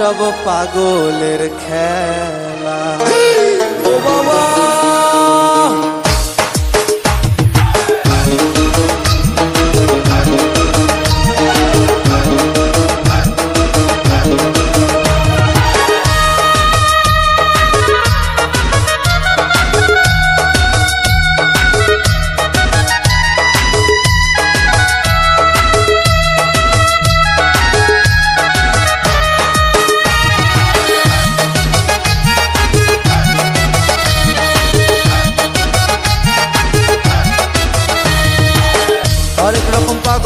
সব পাগলের খেলা।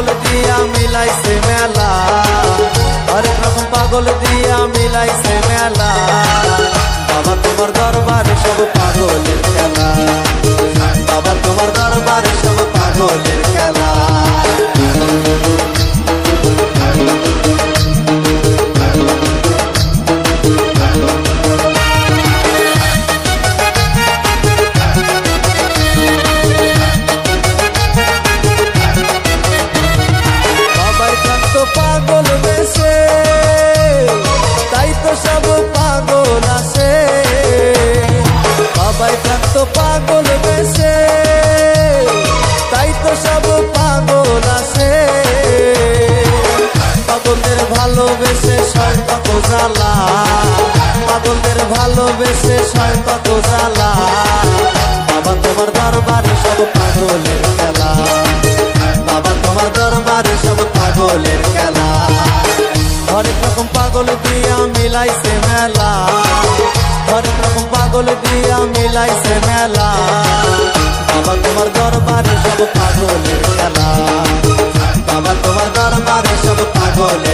পাগল দিয়া মিলাইছে মেলা। আরে রকম পাগল দিয়া মিলাইছে পাগল আসে পাগলদের ভালোবেসে সয় কত জ্বালা। পাগলদের ভালোবেসে সয় কত জ্বালা। বাবা, তোমার দরবারে সব পাগলের খেলা। বাবা, তোমার দরবারে সব পাগলের খেলা। হরেক রকম পাগল দিয়া মিলাইছে মেলা। হরেক রকম পাগল দিয়া মিলাইছে মেলা। বাবা, তোমার দরবারে সব পাগলের সব